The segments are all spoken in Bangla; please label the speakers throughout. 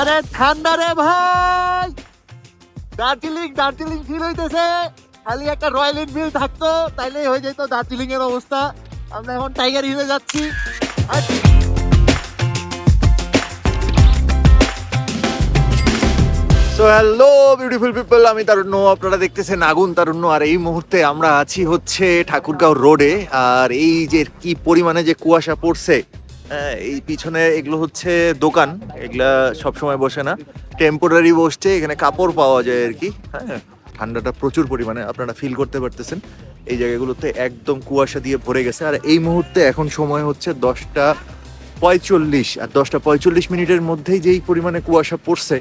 Speaker 1: আরে ঠান্ডা রে ভাই। দার্জিলিং দার্জিলিং ফিল হইতেছে। খালি একটা রয়্যাল এনফিল্ড থাকতো, তাইলেই হয়ে যেত দার্জিলিং এর অবস্থা। আমরা এখন টাইগার হিলে যাচ্ছি। সো হ্যালো বিউটিফুল পিপল আমি তারুণ্য, আপনারা দেখতেছেন আগুন তারুণ্য, আর এই মুহূর্তে আমরা আছি হচ্ছে ঠাকুরগাঁও রোডে আর এই যে কি পরিমাণে যে কুয়াশা পড়ছে এই পিছনে এগুলো হচ্ছে দোকান এগুলা সবসময় বসে না। টেম্পোরারি বসছে এখানে কাপড় পাওয়া যায় আর কি হ্যাঁ। ঠান্ডাটা প্রচুর পরিমাণে আপনারা ফিল করতে পারতেছেন। এই জায়গাগুলোতে একদম কুয়াশা দিয়ে ভরে গেছে। আর এই মুহূর্তে এখন সময় হচ্ছে দশটা পঁয়চল্লিশ আর দশটা পঁয়চল্লিশ মিনিটের মধ্যেই যেই পরিমাণে কুয়াশা পড়ছে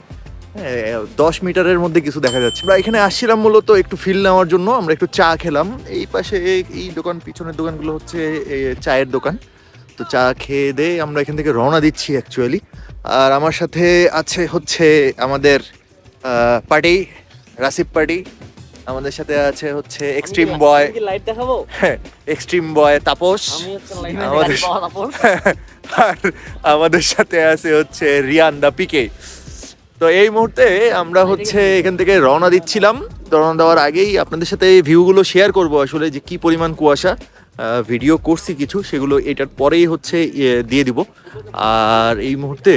Speaker 1: হ্যাঁ, দশ মিটারের মধ্যে কিছু দেখা যাচ্ছে। আমরা এখানে আসছিলাম মূলত একটু ফিল নেওয়ার জন্য আমরা একটু চা খেলাম। এই পাশে এই- এই দোকান পিছনের দোকানগুলো হচ্ছে চায়ের দোকান। তো চা খেয়ে দিয়ে আমরা এখান থেকে রওনা দিচ্ছি অ্যাকচুয়ালি আর আমার সাথে আছে হচ্ছে আমাদের পার্টি রাসিফ পার্টি। আমাদের সাথে আছে হচ্ছে এক্সট্রিম বয়
Speaker 2: লাইট দেখাবো?
Speaker 1: Extreme boy Tapas. আমাদের- আর আমাদের সাথে আছে হচ্ছে রিয়ান দা পিকে তো এই মুহূর্তে আমরা হচ্ছে এখান থেকে রওনা দিচ্ছিলাম। রওনা দেওয়ার আগেই আপনাদের সাথে এই ভিউগুলো শেয়ার করব আসলে যে কি পরিমাণ কুয়াশা। ভিডিও করছি কিছু, সেগুলো এটার পরেই হচ্ছে ইয়ে দিয়ে দিব। আর এই মুহূর্তে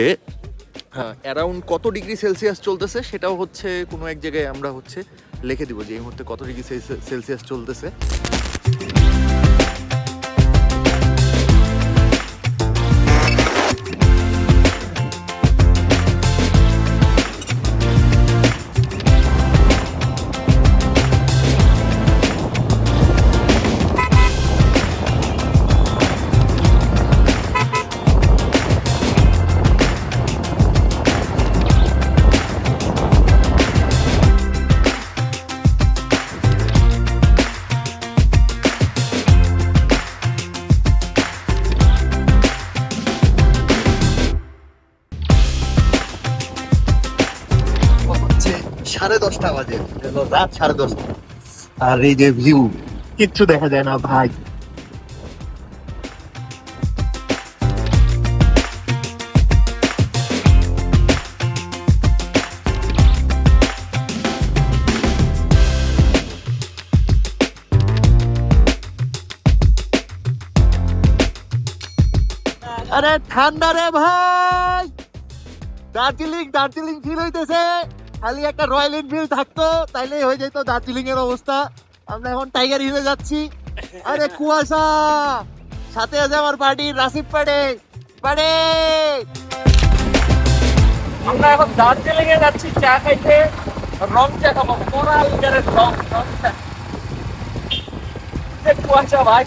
Speaker 1: অ্যারাউন্ড কত ডিগ্রি সেলসিয়াস চলতেছে, সেটাও হচ্ছে কোনো এক জায়গায় আমরা হচ্ছে লিখে দিব যে এই মুহূর্তে কত ডিগ্রি সেলসিয়াস চলতেছে। সাড়ে দশটা বাজে। রাত সাড়ে দশটা। আর এই যে ভিউ কিচ্ছু দেখা যায় না ভাই। আরে ঠান্ডা রে ভাই। দার্জিলিং দার্জিলিং ফিল হইতেছে। খালি একটা রয়্যাল এনফিল্ড থাকতো, তাইলেই হয়ে যেত দার্জিলিং এর অবস্থা। আমরা এখন টাইগার হিলে যাচ্ছি। আরে কুয়াশা! সাথে আছে আমার পার্টি রাসিফ পাড়ে। পাড়ে!
Speaker 2: আমরা এখন দার্জিলিং এ যাচ্ছি চা খাইতে। রং চা খাব। মোরা লিটারের রং রং চা। কুয়াশা ভাই